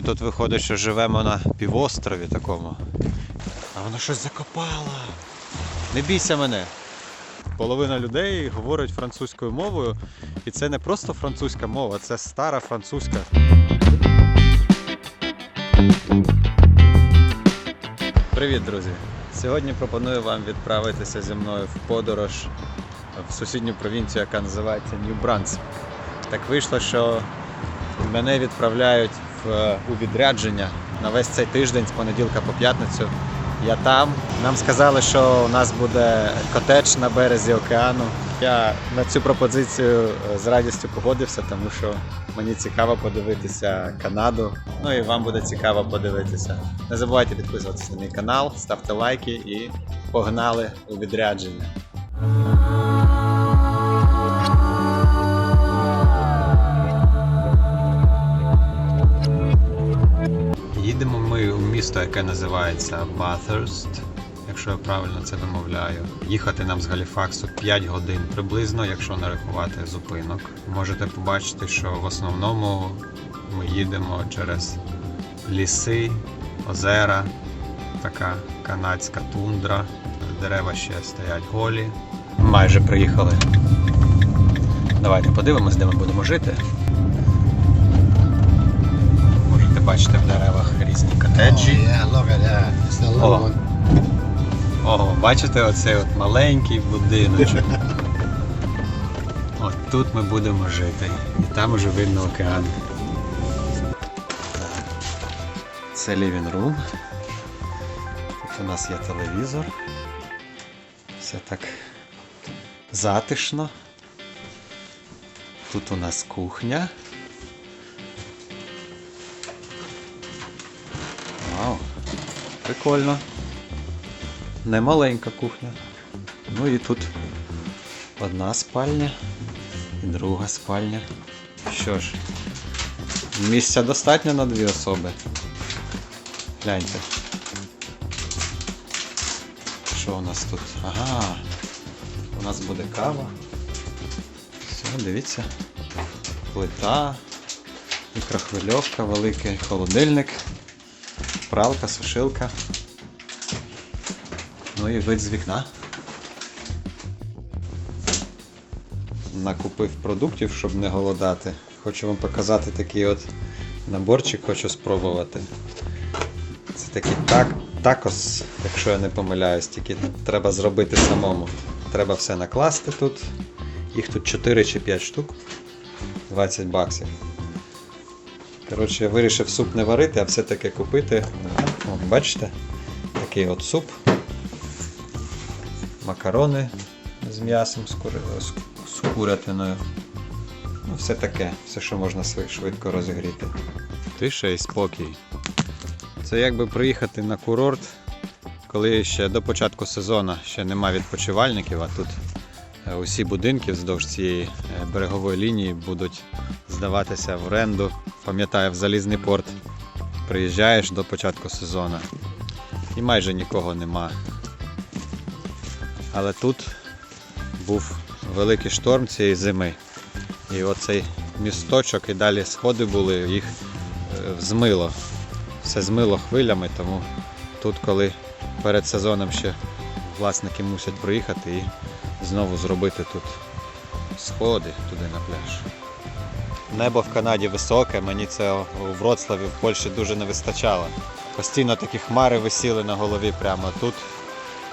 Ми тут виходить, що живемо на півострові такому. А воно щось закопало. Не бійся мене. Половина людей говорить французькою мовою, і це не просто французька мова, це стара французька. Привіт, друзі! Сьогодні пропоную вам відправитися зі мною в подорож в сусідню провінцію, яка називається Нью-Брансвік. Так вийшло, що мене відправляють у відрядження на весь цей тиждень з понеділка по п'ятницю. Я там. Нам сказали, що у нас буде котедж на березі океану. Я на цю пропозицію е, з радістю погодився, тому що мені цікаво подивитися Канаду. Ну і вам буде цікаво подивитися. Не забувайте підписуватися на мій канал, ставте лайки і погнали у відрядження. Їдемо ми у місто, яке називається Bathurst, якщо я правильно це вимовляю. Їхати нам з Галіфаксу 5 годин приблизно, якщо не рахувати зупинок. Можете побачити, що в основному ми їдемо через ліси, озера, така канадська тундра. Дерева ще стоять голі. Майже приїхали. Давайте подивимось, де ми будемо жити. Бачити в деревах різні котеджі. Ого, бачите оцей от маленький будиночок. От тут ми будемо жити. І там уже видно океан. Це living room. Тут у нас є телевізор. Все так затишно. Тут у нас кухня. Прикольно. Немаленька кухня. Ну і тут одна спальня і друга спальня. Що ж, місця достатньо на дві особи. Гляньте. Що у нас тут? Ага. У нас буде кава. Все, дивіться. Плита, мікрохвильовка, великий холодильник, пралка, сушилка. Ну і вид з вікна. Накупив продуктів, щоб не голодати. Хочу вам показати такий от наборчик, хочу спробувати. Це такий так, такос, якщо я не помиляюсь, тільки треба зробити самому. Треба все накласти тут. Їх тут 4 чи 5 штук. 20 баксів. Коротше, я вирішив суп не варити, а все-таки купити. О, бачите? Такий от суп макарони з м'ясом, з, курятиною. Ну, все таке, все, що можна швидко розігріти. Тиша і спокій. Це якби приїхати на курорт, коли ще до початку сезону ще нема відпочивальників, а тут е, усі будинки вздовж цієї е, берегової лінії будуть здаватися в оренду. Пам'ятаю, в залізний порт приїжджаєш до початку сезону і майже нікого нема. Але тут був великий шторм цієї зими. І оцей місточок і далі сходи були, їх е, змило. Все змило хвилями, тому тут, коли перед сезоном ще власники мусять приїхати і знову зробити тут сходи туди на пляж. Небо в Канаді високе, мені це у Вроцлаві в Польщі дуже не вистачало. Постійно такі хмари висіли на голові прямо тут.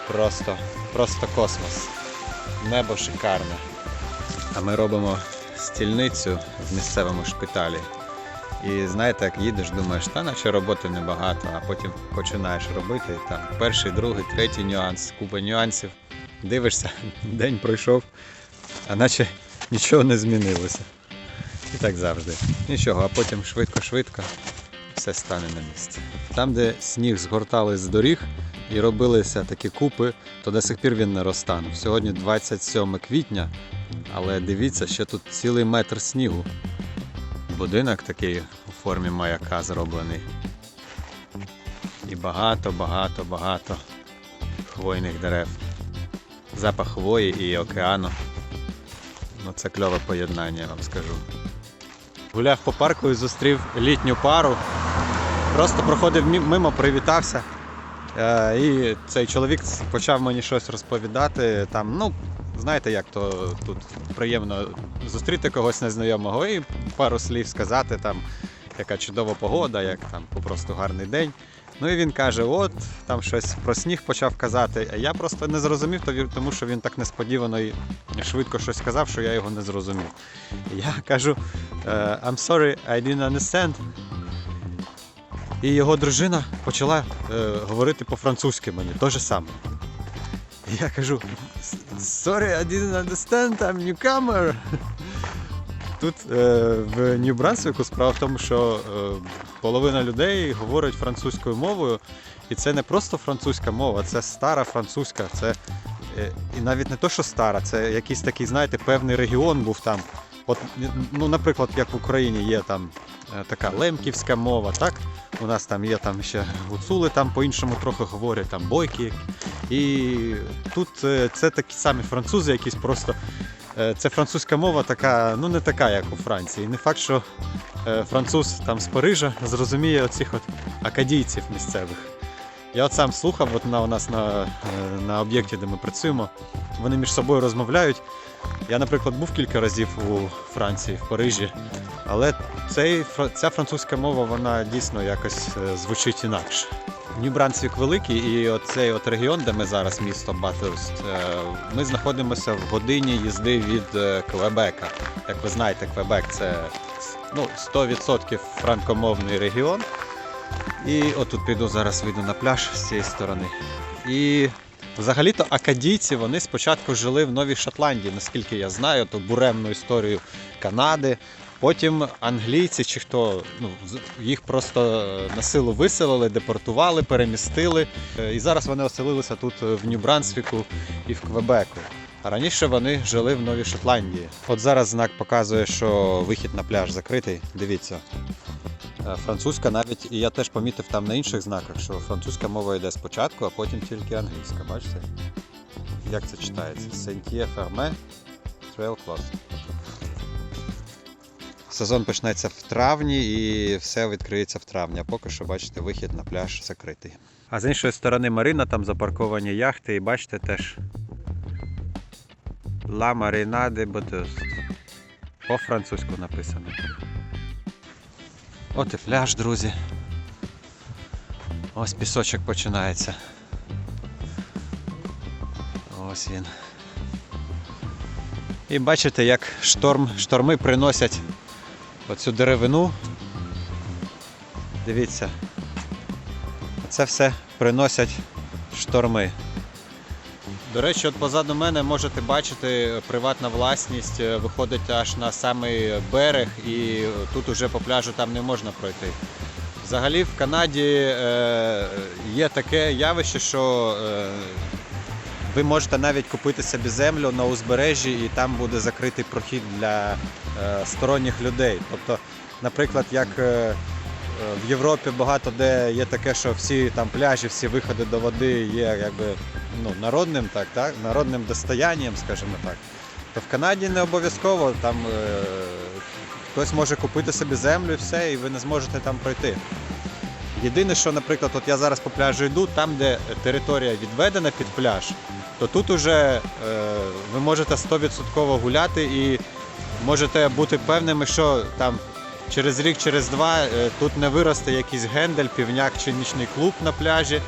Просто, просто космос. Небо шикарне. А ми робимо стільницю в місцевому шпиталі. І знаєте, як їдеш, думаєш, та наче роботи небагато, а потім починаєш робити. Там перший, другий, третій нюанс, купа нюансів. Дивишся, день пройшов, а наче нічого не змінилося. І так завжди. Нічого, а потім швидко-швидко все стане на місці. Там, де сніг згортали з доріг і робилися такі купи, то до сих пір він не розтанув. Сьогодні 27 квітня, але дивіться, ще тут цілий метр снігу. Будинок такий у формі маяка зроблений. І багато, багато, багато хвойних дерев. Запах хвої і океану. Ну це кльове поєднання, я вам скажу. Гуляв по парку і зустрів літню пару. Просто проходив мимо, привітався. Е, і цей чоловік почав мені щось розповідати. Там, ну, знаєте, як то тут приємно зустріти когось незнайомого і пару слів сказати, там, яка чудова погода, як там просто гарний день. Ну і він каже: от там щось про сніг почав казати. А я просто не зрозумів, тому що він так несподівано і швидко щось сказав, що я його не зрозумів. Я кажу: е, I'm sorry, I didn't understand. І його дружина почала е, говорити по-французьки мені, то же саме. І я кажу: Sorry, I didn't understand, I'm newcomer. Тут е, в Нью-Брансвіку справа в тому, що е, половина людей говорить французькою мовою, і це не просто французька мова, це стара французька. Це, е, і навіть не то, що стара, це якийсь такий, знаєте, певний регіон був там. От, ну, наприклад, як в Україні є там така лемківська мова, так? У нас там є там ще гуцули, там по-іншому трохи говорять, там бойки. І тут це такі самі французи, якісь просто. Е, Це французька мова така, ну не така, як у Франції. Не факт, що е, француз там з Парижа зрозуміє оцих от акадійців місцевих. Я от сам слухав, от на, у нас на, е, на об'єкті, де ми працюємо, вони між собою розмовляють. Я, наприклад, був кілька разів у Франції, в Парижі, але цей, ця французька мова вона дійсно якось е, звучить інакше. Нью-Брансвік великий, і оцей от регіон, де ми зараз, місто Батерст, е, ми знаходимося в годині їзди від е, Квебека. Як ви знаєте, Квебек це ну, 100% франкомовний регіон. І отут піду зараз вийду на пляж з цієї сторони. І взагалі-то акадійці вони спочатку жили в Новій Шотландії, наскільки я знаю, то буремну історію Канади. Потім англійці чи хто ну, їх просто е, на силу виселили, депортували, перемістили. Е, І зараз вони оселилися тут е, в Нью-Брансвіку і в Квебеку. А раніше вони жили в Новій Шотландії. От зараз знак показує, що вихід на пляж закритий. Дивіться. Е, Французька навіть, і я теж помітив там на інших знаках, що французька мова йде спочатку, а потім тільки англійська. Бачите? Як це читається? Сентьє ферме, трейл closed. Сезон почнеться в травні і все відкриється в травні. А поки що, бачите, вихід на пляж закритий. А з іншої сторони Марина, там запарковані яхти, і бачите теж La Marina de Bateust. По-французьку написано. От і пляж, друзі. Ось пісочок починається. Ось він. І бачите, як шторм, шторми приносять оцю деревину. Дивіться. Це все приносять шторми. До речі, от позаду мене можете бачити приватна власність е, виходить аж на самий берег, і тут уже по пляжу там не можна пройти. Взагалі в Канаді е, є таке явище, що е, ви можете навіть купити собі землю на узбережжі, і там буде закритий прохід для сторонніх людей. Тобто, наприклад, як в Європі багато де є таке, що всі там пляжі, всі виходи до води є якби ну, народним, так, так, народним достоянням, скажімо так. То в Канаді не обов'язково там е, хтось може купити собі землю і все, і ви не зможете там пройти. Єдине, що, наприклад, от я зараз по пляжу йду, там, де територія відведена під пляж, то тут уже е, ви можете 100% гуляти і можете бути певними, що там через рік, через два е, тут не виросте якийсь гендель, півняк чи нічний клуб на пляжі.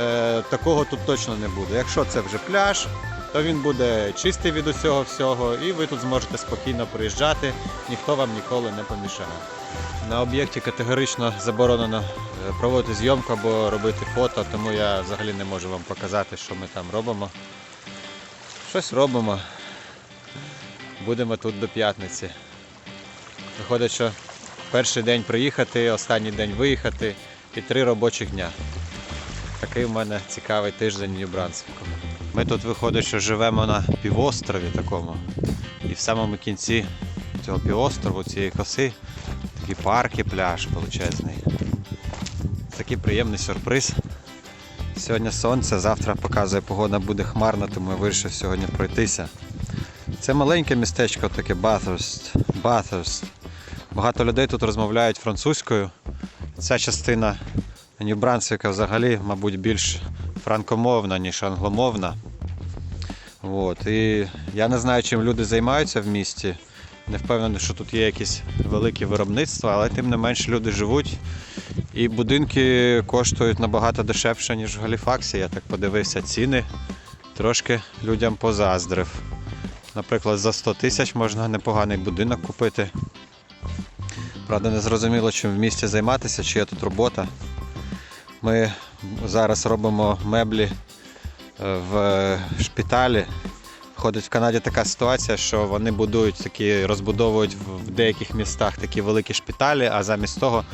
Е, такого тут точно не буде. Якщо це вже пляж, то він буде чистий від усього всього, і ви тут зможете спокійно приїжджати, ніхто вам ніколи не помішає. На об'єкті категорично заборонено е, проводити зйомку або робити фото, тому я взагалі не можу вам показати, що ми там робимо. Щось робимо. Будемо тут до п'ятниці. Виходить, що перший день приїхати, останній день виїхати і три робочих дня. Такий в мене цікавий тиждень в Нью-Брансвіку. Ми тут виходить, що живемо на півострові такому. І в самому кінці цього півострову, цієї коси, такий парк і пляж величезний. Такий приємний сюрприз. Сьогодні сонце, завтра показує погода буде хмарна, тому я вирішив сьогодні пройтися. Це маленьке містечко, таке Bathurst. Bathurst. Багато людей тут розмовляють французькою. Ця частина Нью-Брансвіка взагалі, мабуть, більш франкомовна, ніж англомовна. От. І я не знаю, чим люди займаються в місті. Не впевнений, що тут є якісь великі виробництва, але тим не менш люди живуть. І будинки коштують набагато дешевше, ніж в Галіфаксі. Я так подивився ціни. Трошки людям позаздрив. Наприклад, за 100 тисяч можна непоганий будинок купити. Правда, не зрозуміло, чим в місті займатися, чи є тут робота. Ми зараз робимо меблі е, в шпиталі. Ходить в Канаді така ситуація, що вони будують такі, розбудовують в- деяких містах такі великі шпиталі, а замість того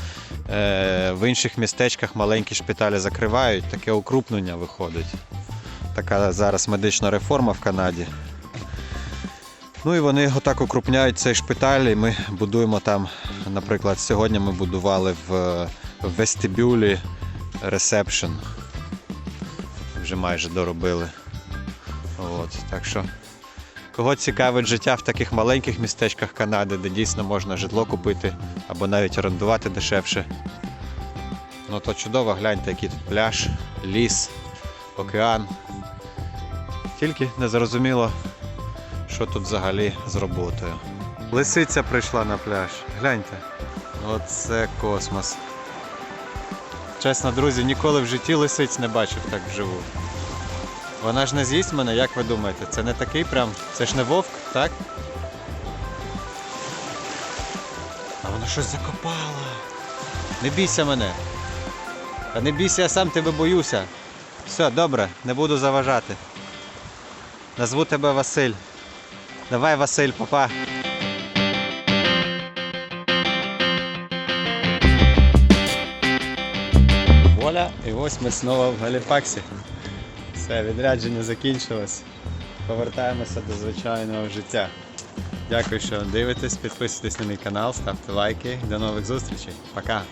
е, в інших містечках маленькі шпиталі закривають, таке укрупнення виходить. Така зараз медична реформа в Канаді. Ну і вони отак укрупняють цей шпиталь, і ми будуємо там, наприклад, сьогодні ми будували в вестибюлі ресепшн. Вже майже доробили. От, так що, кого цікавить життя в таких маленьких містечках Канади, де дійсно можна житло купити або навіть орендувати дешевше. Ну то чудово, гляньте, який тут пляж, ліс, океан. Тільки не зрозуміло, що тут взагалі з роботою. Лисиця прийшла на пляж. Гляньте. Оце космос. Чесно, друзі, ніколи в житті лисиць не бачив так вживу. Вона ж не з'їсть мене, як ви думаєте? Це не такий прям. Це ж не вовк, так? А вона щось закопала. Не бійся мене. Та не бійся, я сам тебе боюся. Все, добре, не буду заважати. Назву тебе Василь. Давай, Василь, папа. І ось ми знову в Галіфаксі. Все, відрядження закінчилось. Повертаємося до звичайного життя. Дякую, що дивитесь, підписуйтесь на мій канал, ставте лайки. До нових зустрічей. Пока!